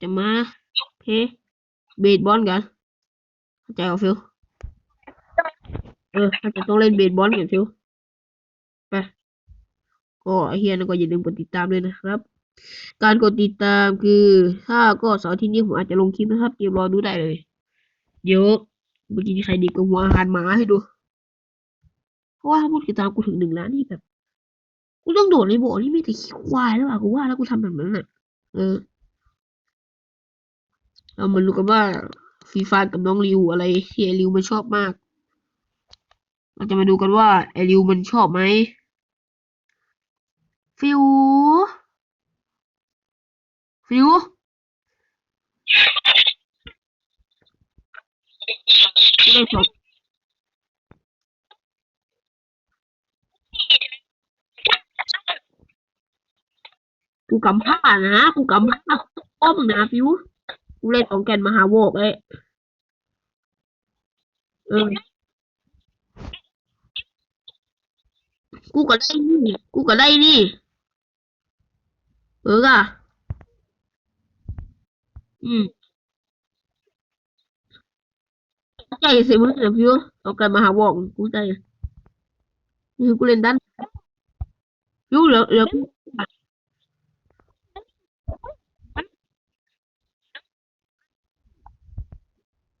จะมาเพเบสบอลกันเข้าใจเหรอฟิวเออเราจะต้องเล่นเบสบอลกันฟิวไปก็เฮียนะก็อย่าลืมกดติดตามด้วยนะครับ การกดติดตามคือถ้าก็เสาร์อาที่นี้ผมอาจจะลงคลิปนะครับเตรียมรอดูได้เลย เดี๋ยวเมื่อกี้ใครดีกับหัวอาหารหมาให้ดูเพราะว่าถ้าพูดติดตามกูถึงหนึ่งล้านนี่แบบกูต้องโดดในโบนี่ไม่แต่ขี้ควายแล้วอะกูว่าแล้วกูทำแบบนั้นอะ เออ เรามาดูกันว่าฟีฟานกับน้องริวอะไรที่ไอริวมันชอบมาก เราจะมาดูกันว่าไอริวมันชอบไหมฟิว ฟิว ไม่ได้สองกูกำผ้านะกูกำผ้าอ้อมนะฟิว เล่นสองแกนมหาโวกเลยเออกูก็ได้นี่ กูก็ได้นี่ เอออะอืมใจสิมึงเนี่ยฟิวสองแกนมหาโวกกูใจนี่กูเล่นดันฟิวเหลือเหลือกู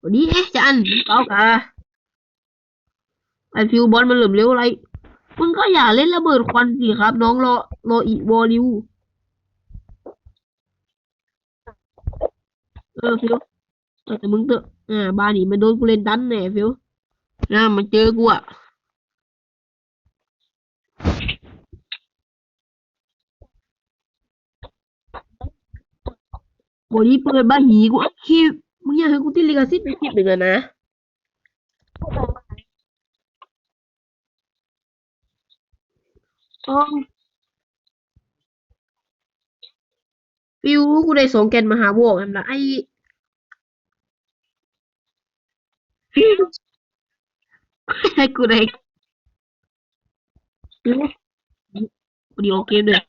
วันนี้เอ๊ะจันเอากะไอฟิวบอลมันเหลื่อมเร็วอะไรมึงก็อย่าเล่นระเบิดควันสิครับ น้องรอรออีวอลิวเออฟิวแต่มึงเตอะอ่าบ้านนี้มันโดนกูเล่นดันแน่ฟิวนะมันเจอกูอะบอดี้เปิดบ้าหีกูอัด คลิปมึงอยากให้กูติดลิขสิทธิ์ในคลิปหนึ่งอะนะอ๋อฟิวกูได้สองแกนมหาโวกแอมละไอฟิวให้กูได้ฟิวกูดีโอเกมด้วย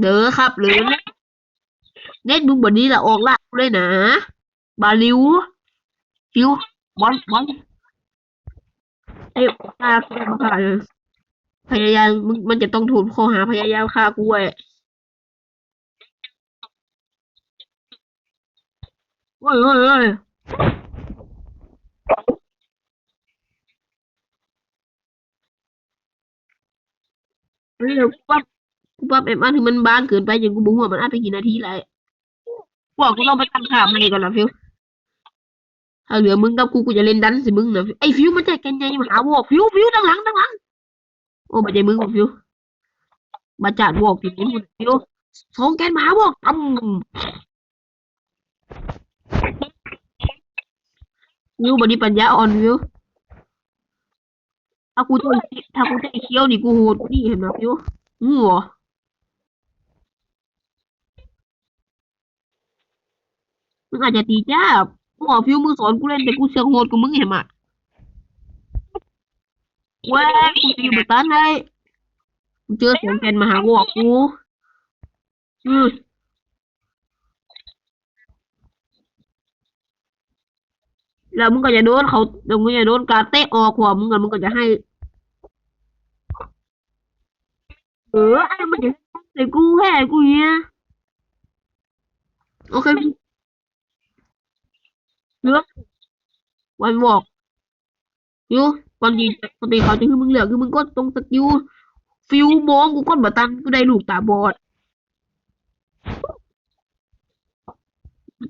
เด้อครับหรือ เน็ตเน็ตมึงบันนี้ละออกละกูเลยนะบาลิวฟิวบอลบอลไอ้ฆ่าฆ่าฆ่ายพยายามมึงมันจะต้องถูกข้อหาพยายามฆ่ากูไอ้โอ้ยโอ้ยโอ้ยเฮ้ยกูปั๊บกูปั๊บเอ็มอันที่มันบางเกินไปจนกูบุ้งว่ามันอัดไปกี่นาทีแล้ว บอกกูต้องไปตั้งค่าใหม่ก่อนนะฟิวถ้าเหลือมึงกับกูกูจะเล่นดันสิมึงนะไอ้ฟิวมันใจกันไงมาหาวอกฟิวฟิวดังหลังดังหลังโอ้บัจใจมึงว่ะฟิวบัจจาดวอกฟิวฟิวสองแกนมาหาวอกตั้มฟิวบัดนี้ปัญญาอ่อนฟิวถ้ากูจะถ้ากูจะเคี้ยวนี่กูโหดนี่เห็นไหมฟิวงูเหรอ มึงอาจจะตีจ้ากูบอกฟิวมึงสอนกูเล่นแต่กูเสือกโหดกว่ามึงเห็นไหมเว้ยกูตีบัตันเลยกูเจอสองแกนมาหาวอกกูอือแล้วมึงก็จะโดนเขาเดี๋ยวมึงจะโดนการเตะออกหัวมึงกันมึงก็จะให้ เออไอ้มันจะใส่กูแค่กูเนี่ยโอเค เลือกวันบอกยูวามดีปกติเขาจะคือมึงเหลือคือมึงก็ตรงสกิลฟิวมองกูก้นบัตันกูได้ลูกตาบอด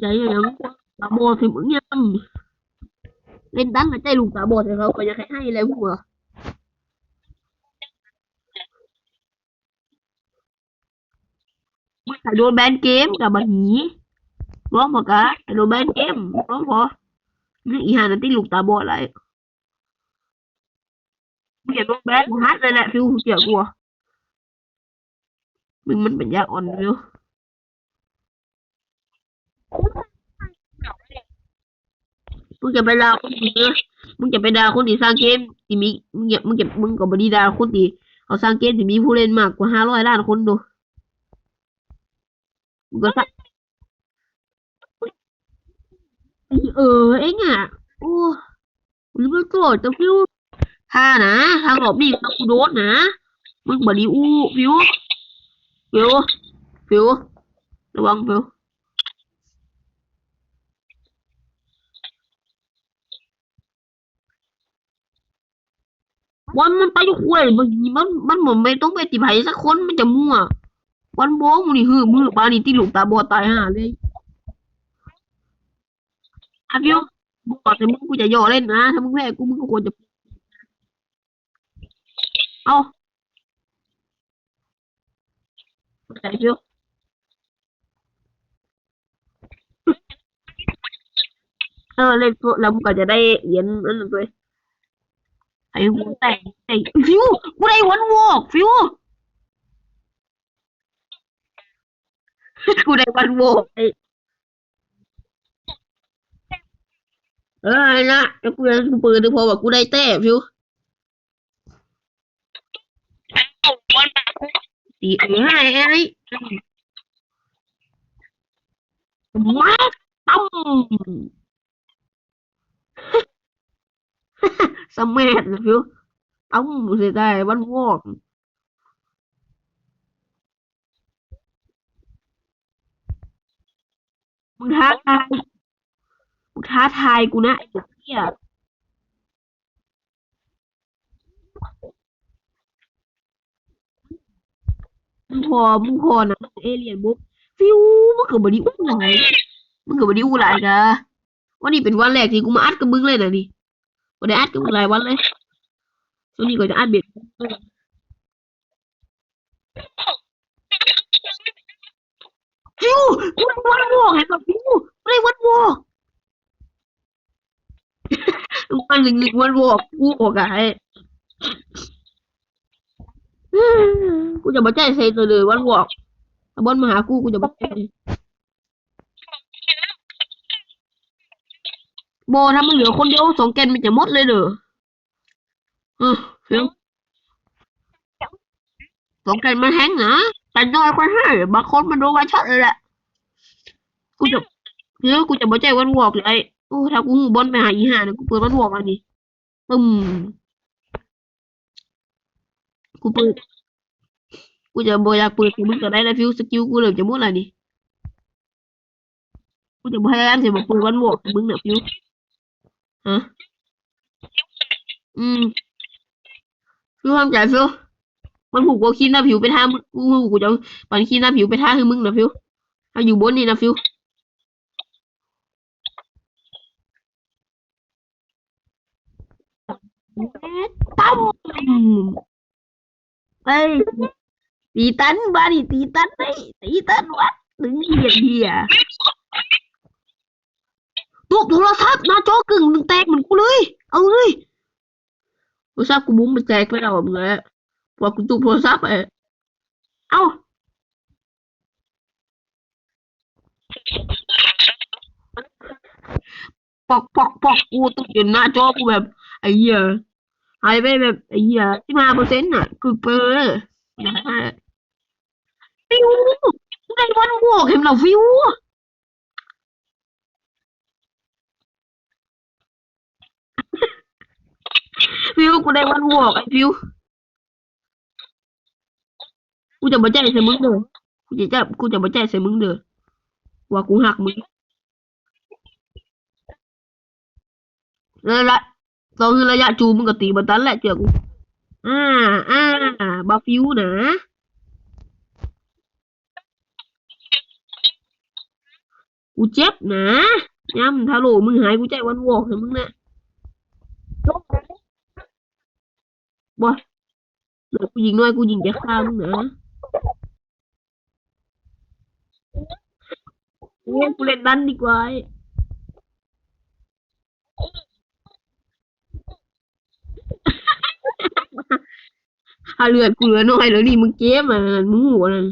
ใจยังตาบอดสิมึงยังเล่นดังกับใจลูกตาบอดแต่เขาก็ยังให้ให้แล้วหัวมึงใส่โดนแบนเกมกับบัหี ร้องบอกกะโดนแบนเกมร้องพอมึงอีหานั่นที่ลูกตาบอดไรมึงอย่าโดนแบนมึงฮัดเลยแหละฟิวเกี่ยวกูมึงมันเป็นยาอ่อนฟิวมึงจะไปด่าคนที่มึงจะไปด่าคนที่สร้างเกมที่มีมึงอย่ามึงจะมึงก็บดีด่าคนที่เขาสร้างเกมที่มีผู้เล่นมากกว่าห้าร้อยล้านคนดูมึงก็สัก เออเอ็งอะโอ้มึงไม่โกรธจะฟิวถ้านะทางออกนี่ต้องกูโดนนะมึงบอดีอู้ฟิวฟิวฟิวระวังฟิววันมันไปอยู่คุยบางทีมันมันเหมือนไม่ต้องไปติไผสักคนมันจะมั่ววันโบ้มึงนี่ฮือมือปานี่ที่ลูกตาบอดตายห่าเลย อะฟิวบอกแต่มึงกูจะย่อเล่นนะ ถ้ามึงแพ้กูมึงก็ควรจะ เอาใจฟิวเออเล่นแล้วมึงก็จะได้เหรียญนั่นด้วยไอ้หัวแตกไอ้ฟิวกูได้วันวอกฟิวกูได้วันโวกไอ้ เออไอ้นะแล้วกูยังกูเปิดดูพอว่ากูได้แต้ฟิวตีเออไอ้ไอ้มาตั้มสมัยนะฟิวตั้มเสียดายวันโวกมึงท้าทายมึง ท้าทายกูนะไอ้เด็กเหี้ยมึงพอมึงพอนะเอเลียนบุ๊กฟิวมึงเกิดบดีอู้หลายมึงเกิดบดีอู้หลายนะวันนี้เป็นวันแรกที่กูมาอัดกับมึงเลยนะนี่กูได้อัดกับมึงหลายวันเลยช่วงนี้ก็จะอัดเบ็ดฟิวกูได้วันวอกเห็นป่ะฟิวกูได้วันวอ กวันหนึ่งหนึ่งวันวอกกูออกไอ้กูจะมาใจใส่ตัวเลยวันวอกถ้าบอลมาหากูกูจะบอกโบถ้ามันเหลือคนเดียวสองแกนมันจะหมดเลยเด้อเออเฟี้ยวสองแกนมันแห้งนะแต่น้อยคนให้บางคนมันโดนวันช็อตเลยแหละกูจะเดี๋ยวกูจะบอกใจวันวอกเลย โอ้ถ้ากูหูบอลไปหาอีห่าเนี่ยกูเปิดวันวอกมาดิปึ้มกูเปิด กูจะบอยากเปิดกูมึงก็ได้แล้ฟิวสกิลกูเริ่มจะหมดแล้วนี่กูจะพยายามจะบอกเปิดวันวอกมึงน่ะฟิวฮะอืมฟิวทำใจฟิวมันผูกกูขี้หน้าผิวไปท่ามึงกูกูจะปันขี้หน้าผิวไปท่าให้มึงนะฟิวถ้าอยู่บนนี่นะฟิว ตั้มเฮ้ยตีตันบ้านี่ตีตันไอ้ตีตันวะถึงเหี้ยเหี้ยตกโทรศัพท์หน้าจอกึ่งหนึ่งแตกเหมือนกูเลย เอาเลยโทรศัพท์กูบุ้มมันแตกไปแล้วมึงเลยพอกูตุบโทรศัพท์เออเอาปอกปอกปอกกูตุกอยู่หน้าจอกูแบบ ไอ้เหี้ยหายไปแบบไอ้เหี้ยที่มาเปอร์เซ็นต์อะ คือเปอร์ฟิวกูได้วันวอกเห็นเราฟิวฟิวกูได้วันวอกไอ้ฟิวกูจะมาใจใส่มึงเด้อกูจะจะกูจะมาใจใส่มึงเด้อว่ากูหักมึงแล้วละ ตอนคือระยะจูมึงก็ตีบันตันแหละเจอกูอ่าอ่าบาฟิวนะกูเจ็บนะย้ำทาโลมึงหายกูใจวันวอกเลยมึงนะบ่เดี๋ยวกูยิงน้อยกูยิงจะฆ่ามึงนะกูเล่นดันดีกว่า ถ้าเลือดกูเหลือน้อยแล้วนี่มึงเจ็บอ่ะมึงหัวนะ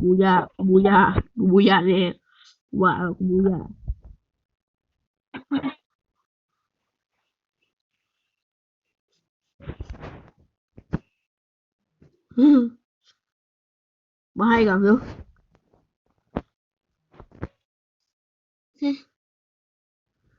บูยาบูยาบูยาเนี่ยว่าบูยามาให้กันเนาะ Hmm.